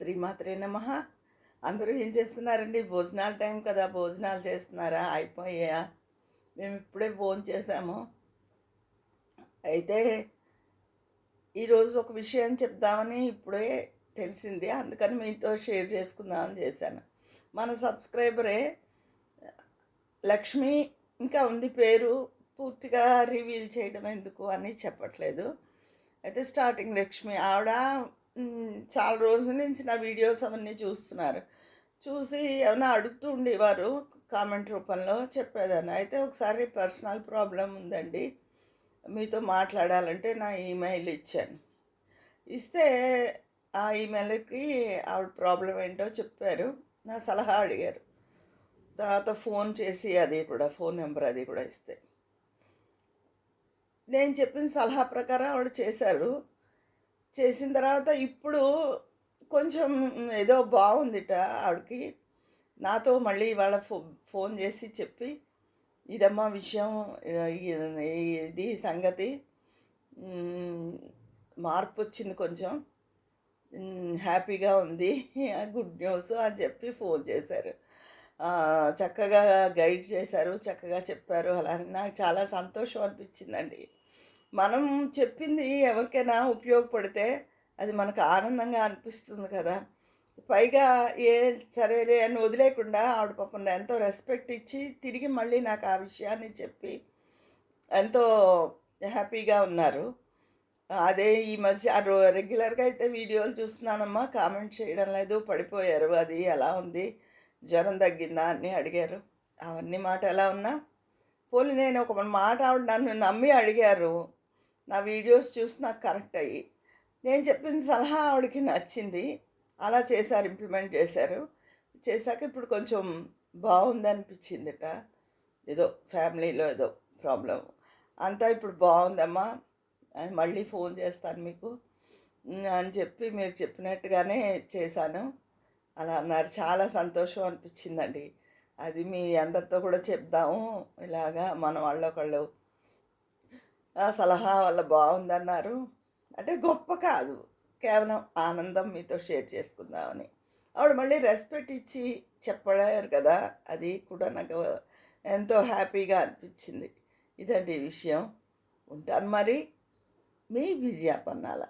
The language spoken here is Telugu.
శ్రీమాత్రే నమ. అందరూ ఏం చేస్తున్నారండి? భోజనాల టైం కదా భోజనాలు చేస్తున్నారా? అయిపోయా మేము ఇప్పుడే భోజనం చేసాము అయితే ఈరోజు ఒక విషయం చెప్దామని ఇప్పుడే తెలిసింది. అందుకని మీతో షేర్ చేసుకుందామని చేశాను. మన సబ్స్క్రైబరే లక్ష్మి ఇంకా ఉంది పేరు పూర్తిగా రివీల్ చేయడం ఎందుకు అని చెప్పట్లేదు. అయితే స్టార్టింగ్ లక్ష్మి. ఆవిడ చాలా రోజుల నుంచి నా వీడియోస్ అవన్నీ చూస్తున్నారు. చూసి ఏమైనా అడుగుతూ ఉండేవారు కామెంట్ రూపంలో చెప్పేదాన్ని. అయితే ఒకసారి పర్సనల్ ప్రాబ్లం ఉందండి. మీతో మాట్లాడాలంటే నా ఈమెయిల్ ఇచ్చాను. ఇస్తే ఆ ఈమెయిల్కి ఆవిడ ప్రాబ్లం ఏంటో చెప్పారు. నా సలహా అడిగారు. తర్వాత ఫోన్ చేసి అది కూడా ఫోన్ నెంబర్ అది కూడా ఇస్తే. నేను చెప్పిన సలహా ప్రకారం ఆవిడ చేశారు. చేసిన తర్వాత ఇప్పుడు కొంచెం ఏదో బాగుందిట ఆవిడకి. నాతో మళ్ళీ ఇవాళ ఫో ఫోన్ చేసి చెప్పి ఇదమ్మా విషయం ఇది సంగతి. మార్పు వచ్చింది కొంచెం. హ్యాపీగా ఉంది. గుడ్ న్యూస్ అని చెప్పి ఫోన్ చేశారు. చక్కగా గైడ్ చేశారు చక్కగా చెప్పారు. అలా అని నాకు చాలా సంతోషం అనిపించిందండి. మనం చెప్పింది ఎవరికైనా ఉపయోగపడితే అది మనకు ఆనందంగా అనిపిస్తుంది కదా. పైగా ఏ సరేలే అని వదిలేకుండా ఆవిడ పాపం ఎంతో రెస్పెక్ట్ ఇచ్చి తిరిగి మళ్ళీ నాకు ఆ విషయాన్ని చెప్పి ఎంతో హ్యాపీగా ఉన్నారు. అదే ఈ మధ్య రో- రెగ్యులర్గా అయితే వీడియోలు చూస్తున్నానమ్మా కామెంట్ చేయడం లేదు పడిపోయారు అది ఎలా ఉంది జ్వరం తగ్గిందా అని అడిగారు. అవన్నీ మాట ఎలా ఉన్నా? పోలి నేను ఒక మాట ఆవిడ నన్ను నమ్మి అడిగారు. నా వీడియోస్ చూసి నాకు కరెక్ట్ అయ్యి నేను చెప్పిన సలహా ఆవిడకి నచ్చింది. అలా చేశారు ఇంప్లిమెంట్ చేశారు. చేశాక ఇప్పుడు కొంచెం బాగుందనిపించిందిట ఏదో ఫ్యామిలీలో ఏదో ప్రాబ్లం అంతా ఇప్పుడు బాగుందమ్మా మళ్ళీ ఫోన్ చేస్తాను మీకు. అని చెప్పి మీరు చెప్పినట్టుగానే చేశాను. అలా అన్నారు. చాలా సంతోషం అనిపించిందండి. అది మీ అందరితో కూడా చెప్దాము. ఇలాగా మన వాళ్ళొకళ్ళు ఒకళ్ళు ఆ సలహా వల్ల బాగుందన్నారు. అంటే గొప్ప కాదు. కేవలం ఆనందం మీతో షేర్ చేసుకుందామని. ఆవిడ మళ్ళీ రెస్పెక్ట్ ఇచ్చి చెప్పడారు కదా. అది కూడా నాకు ఎంతో హ్యాపీగా అనిపించింది. ఇదండి విషయం. ఉంటాను మరి మీ విజయాపన్నాల.